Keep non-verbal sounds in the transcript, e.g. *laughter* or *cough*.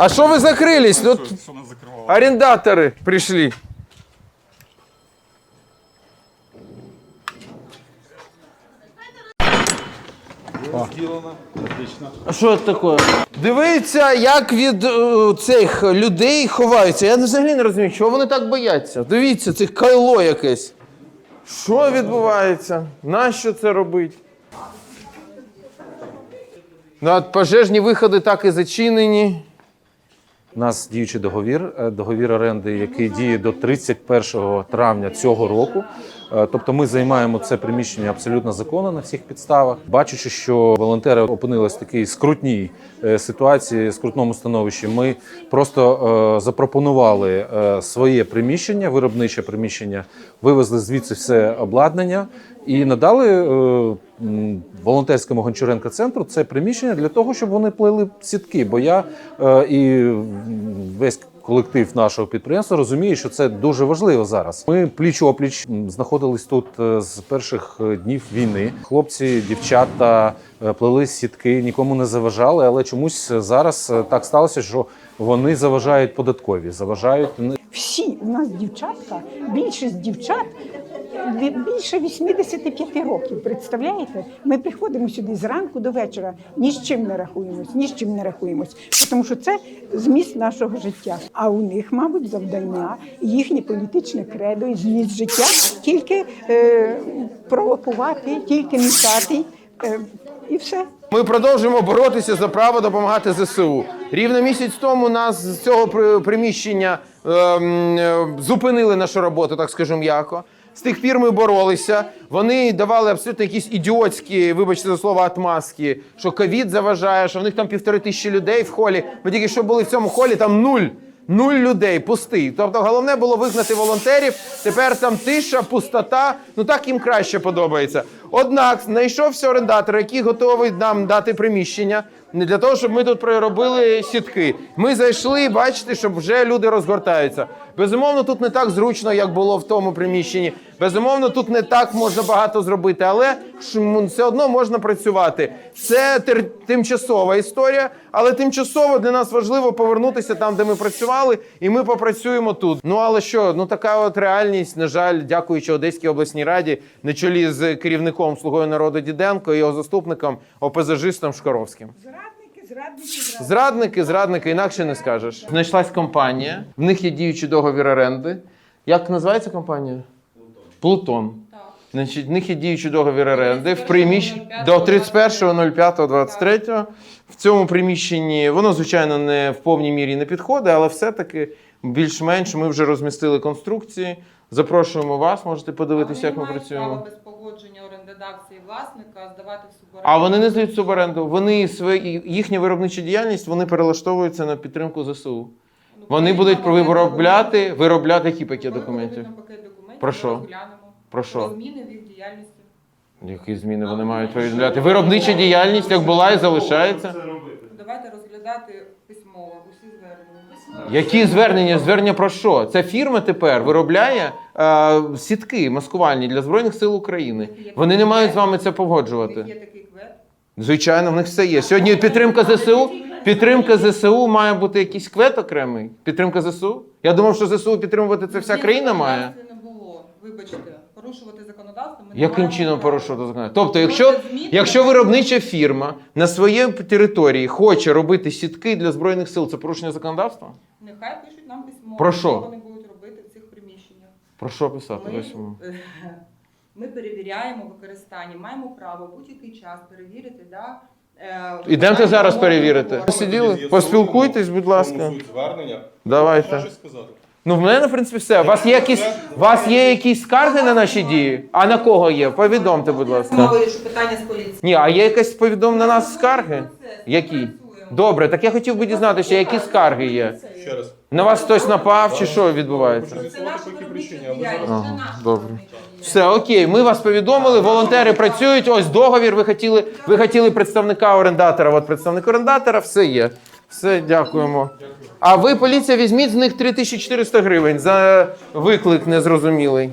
А що ви закрились? Ну, Що, що нас закривало? Зроблено. Отлично. А що це таке? Дивіться, як від е, цих людей ховаються. Я взагалі не розумію, чого вони так бояться. Дивіться, це кайло якесь. Що відбувається? Нащо це робить? Ну, от пожежні виходи так і зачинені. Нас діючий договір, е, договір оренди, який діє до 31 травня цього року. Е, Тобто ми займаємо це приміщення абсолютно законно на всіх підставах. Бачачи, що волонтери опинились в такій скрутній е, ситуації, скрутному становищі, ми просто запропонували своє приміщення, виробниче приміщення, вивезли звідси все обладнання і надали волонтерському Гончаренко центру це приміщення для того, щоб вони плели сітки. Бо я е, і весь колектив нашого підприємства розуміє, що це дуже важливо зараз. Ми пліч опліч знаходились тут е, з перших е, днів війни. Хлопці, дівчата е, плели сітки, нікому не заважали, але чомусь зараз так сталося, що вони заважають податкові, заважають Всі у нас дівчатка, більшість дівчат більше 85 років. Представляєте? Ми приходимо сюди зранку до вечора, ні з чим не рахуємось, ні з чим не рахуємось, тому що це зміст нашого життя. А у них, мабуть, завдання, їхнє політичне кредо і зміст життя тільки е, провокувати, тільки мішати е, і все. Ми продовжуємо боротися за право допомагати ЗСУ. Рівно місяць тому нас з цього при- приміщення ем, е, зупинили нашу роботу, так скажу м'яко. З тих пір ми боролися. Вони давали абсолютно якісь ідіотські, вибачте за слово, отмазки, що ковід заважає, що в них там півтори тисячі людей в холі. Ми тільки що були в цьому холі, там нуль. Нуль людей, пустий. Тобто головне було вигнати волонтерів. Тепер там тиша, пустота. Ну так їм краще подобається. Однак знайшовся орендатор, який готовий нам дати приміщення не для того, щоб ми тут проробили сітки. Ми зайшли, бачите, щоб вже люди розгортаються. Безумовно, тут не так зручно, як було в тому приміщенні. Безумовно, тут не так можна багато зробити, але все одно можна працювати. Це тимчасова історія, але тимчасово для нас важливо повернутися там, де ми працювали, і ми попрацюємо тут. Ну але що, ну така от реальність, на жаль, дякуючи Одеській обласній раді, на чолі з керівником Слугою народу Діденко і його заступником ОПЗЖистом Шкоровським. Зрадники, зрадники, зрадники. Інакше не скажеш. Знайшлась компанія, в них є діючий договір оренди. Як називається компанія? Плутон. Значить, в них є діючий договір оренди в приміщенні до 31.05.23. В цьому приміщенні воно, звичайно, не в повній мірі не підходить, але все-таки більш-менш ми вже розмістили конструкції. Запрошуємо вас, можете подивитися, як ми працюємо. без погодження орендодавця і власника здавати в суборенду. А вони не здають суборенду. Вони свої їхня виробнича діяльність вони перелаштовуються на підтримку ЗСУ. Ну, Вони будуть нам виробляти, виробляти які пакет документів. пакет Про ми що? розглянемо. Про що? Зміни в їх діяльності. Які зміни вони мають повідомляти? Виробнича діяльність як була і залишається. Давайте розглядати письмово усі звернення. Які звернення? Звернення про що? Ця фірма тепер виробляє е, сітки маскувальні для Збройних сил України. Вони не мають з вами це погоджувати. є такий квет. Звичайно, в них все є. Сьогодні підтримка ЗСУ. Підтримка ЗСУ має бути якийсь квет окремий. Підтримка ЗСУ. Я думав, що ЗСУ підтримувати це вся країна має. законодавства не було. Вибачте, порушувати законодавство ми не Яким маємо чином права. порушувати законодавство? Тобто, якщо, Зміни- якщо виробнича фірма на своїй території хоче робити сітки для збройних сил, це порушення законодавства? Нехай пишуть нам письмо, Про що? вони будуть робити в цих приміщеннях. Про що писати? Ми, *laughs* ми перевіряємо використання, маємо право будь-який час перевірити. Да, е, Ідемте зараз перевірити. Сиділи? Поспілкуйтесь, будь ласка. Звернення? Давайте. Щось сказати? Ну, в мене, в принципі, все. У вас є якісь, у вас є якісь скарги на наші дії? А на кого є? Повідомте, будь Ми ласка. вирішу питання з поліцією. Ні, а є якась повідом на нас скарги? Які? Добре, так я хотів би дізнатися, які скарги є. Ще раз. На вас хтось напав чи що відбувається? Це наша по якій причині. а ви діяльність, зараз- це наша добре. виробнича діяльність. Все, окей, ми вас повідомили, волонтери працюють, ось договір, ви хотіли, ви хотіли представника орендатора, от представник орендатора, все є. Все, дякуємо. А ви, поліція, візьміть з них 3400 гривень за виклик незрозумілий.